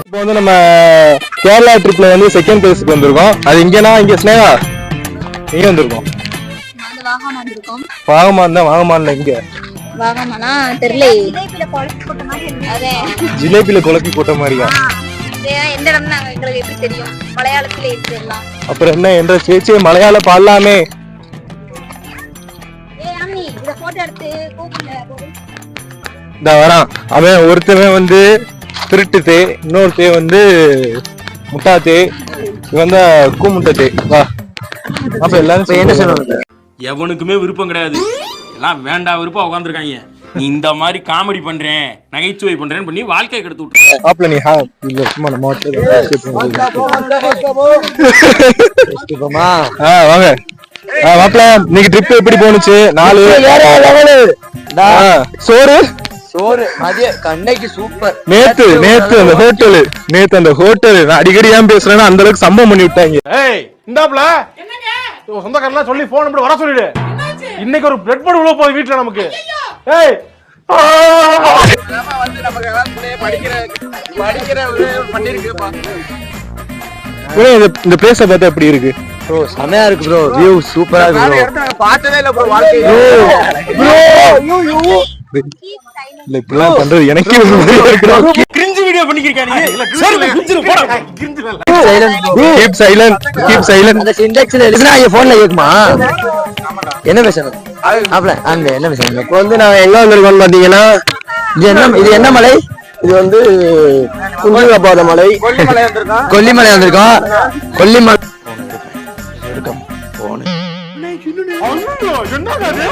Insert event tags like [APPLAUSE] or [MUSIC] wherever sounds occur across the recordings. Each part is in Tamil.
இப்போ வந்து நம்ம கேரளா ட்ரிப்ல வந்து செகண்ட் பிளேஸ்க்கு வந்திருக்கோம். அது இங்கனா இங்க ஸ்னேகா? இங்க வந்திருக்கோம். வாகமான் தான் வாகமான்ல இங்க. வாகமானா தெரியல. அதே ஜிலேபில குழப்பி போட்ட மாதிரியா? எந்த இடம் எங்களுக்கு எப்படி தெரியும்? மலையாளத்துல இருக்கு எல்லாம் அப்புறம் என்ன என்ற சேச்சியை மலையாள பாடலாமே ஏ அம்மி இத போட்டோ எடுத்து கூப்பிடுங்க இந்த வரான் அவன் ஒருத்தவன் வந்து திருட்டு தே இன்னொருத்தன் வந்து முட்டா தே இவன் தான் வா. அப்ப எல்லாரும் என்ன எவனுக்குமே விருப்பம் கிடையாது. எல்லாம் வேண்டா விருப்பம் உட்காந்துருக்காங்க நீ இந்த மாதிரி காமெடி பண்றேன் நகைச்சுவை பண்றேன்னு பண்ணி வாழ்க்கையை கெடுத்து விட்டு. ஆப்ல நீ ஹா இல்ல சும்மா நம்ம ஆ வாங்க. ஆ மாப்ள இன்னைக்கு ட்ரிப் எப்படி போணுச்சு? நாலு. சோறு? சோறு மதிய கண்ணைக்கு சூப்பர் நேத்து நேத்து அந்த ஹோட்டலு நேத்து அந்த ஹோட்டலு நான் அடிக்கடி ஏன் பேசுறேன்னா அந்த அளவுக்கு சம்பவம் பண்ணி விட்டாங்க. ஏய் இந்தாப்ல உன் சொந்தக்காரெல்லாம் சொல்லி போன் நம்பர் வர சொல்லிடு. இன்னைக்கு ஒரு பிளட் போர்டு உள்ள போகுது வீட்டுல நமக்கு. ஏய்! ஆ! வந்து நமக்கு படிக்கிற படிக்கிற பண்ணிருக்குப்பா. bro, இந்த- இந்த பிளேஸ பார்த்தா எப்படி இருக்கு? ப்ரோ செமையா இருக்கு ப்ரோ. வியூ சூப்பரா இருக்கு ப்ரோ பார்த்ததே இல்ல ப்ரோ வாழ்க்கையில. இல்ல இப்படிலாம் பண்றது எனக்கே ஒரு மாதிரியா இருக்கு கிரிஞ்சு வீடியோ பண்ணிக்கிறேன் இல்ல, நீ சரி, கிரிஞ்சிரு, போடா. கிரிஞ்சு இல்ல. கீப் சைலண்ட் கீப் சைலண்ட் அந்த சிண்டெக்ஸ்ல எழுதுனா என் போன்ல கேக்குமா? என்ன பேசணும்? அப்பல அங்க என்ன பேசணும்? இப்போ வந்து நான் எங்க வந்திருக்கோம்னு பாத்தீங்கன்னா இது என்ன இது என்ன மலை? இது வந்து குஞ்சுகாப்பாத மலை. கொல்லிமலை வந்திருக்கோம் கொல்லிமலை என்னங்க அது?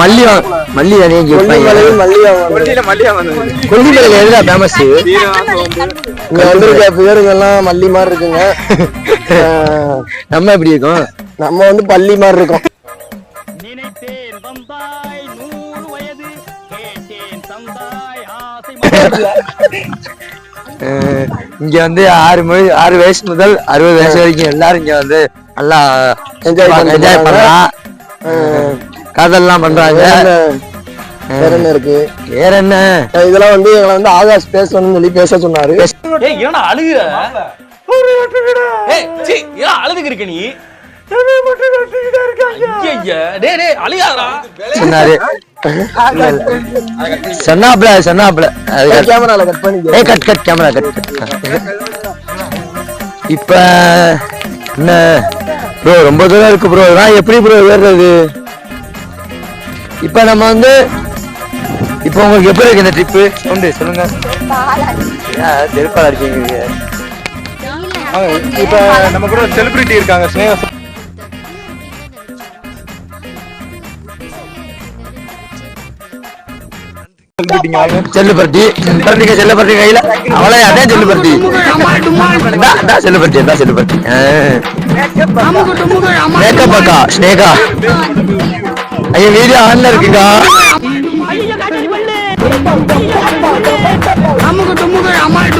மல்லி மல்லி தானே கொல்லிமலையில எதுடா ஃபேமஸ் இங்க வந்திருக்க பேருங்கெல்லாம் மல்லி மாதிரி இருக்குங்க. [LAUGHS] நம்ம எப்படி இருக்கோம்? நம்ம வந்து பள்ளி மாதிரி இருக்கோம். [LAUGHS] இங்க வந்து ஆறு மணி ஆறு வயசு முதல் அறுபது வயசு வரைக்கும் எல்லாரும் இங்க வந்து நல்லா என்ஜாய் பண்ணலாம். காதல்லாம் பண்றாங்க. வேற என்ன- வேற என்ன இருக்கு? வேற என்ன? இதெல்லாம் வந்து எங்களை வந்து ஆகாஷ் பேசணும்னு சொல்லி பேச சொன்னாரு. ஏய் ஏன்னா அழுகு ஏய் சீ ஏன் அழுதுக்கு இருக்க நீ? சொன்னாப்ல சொன்னாப்ல கேமரால கட் பண்ணி cut cut camera cut cut இப்ப என்ன? ப்ரோ ரொம்ப தூரம் இருக்கு ப்ரோ நான் எப்படி ப்ரோ ஏறுறது? இப்ப நம்ம வந்து இப்போ உங்களுக்கு எப்படி இருக்கு இந்த ட்ரிப்பு உண்டு சொல்லுங்க. ஏன் செருப்பால இருக்கீங்க. இப்ப நம்ம கூட செலிபிரிட்டி இருக்காங்க ஸ்னேகா. செல்லுபர்த்தி. பர்த்திக செல்லுபர்த்தி கையில. அவளே அதான் செல்லுபர்த்தி. அதான் செல்லுபர்த்தி அதான் செல்லுபர்த்தி. மேக்கப் அக்கா ஸ்னேகா ஐயா வீடியோ ஆன்ல இருக்குக்கா. அமுகு டுமுகு அமால்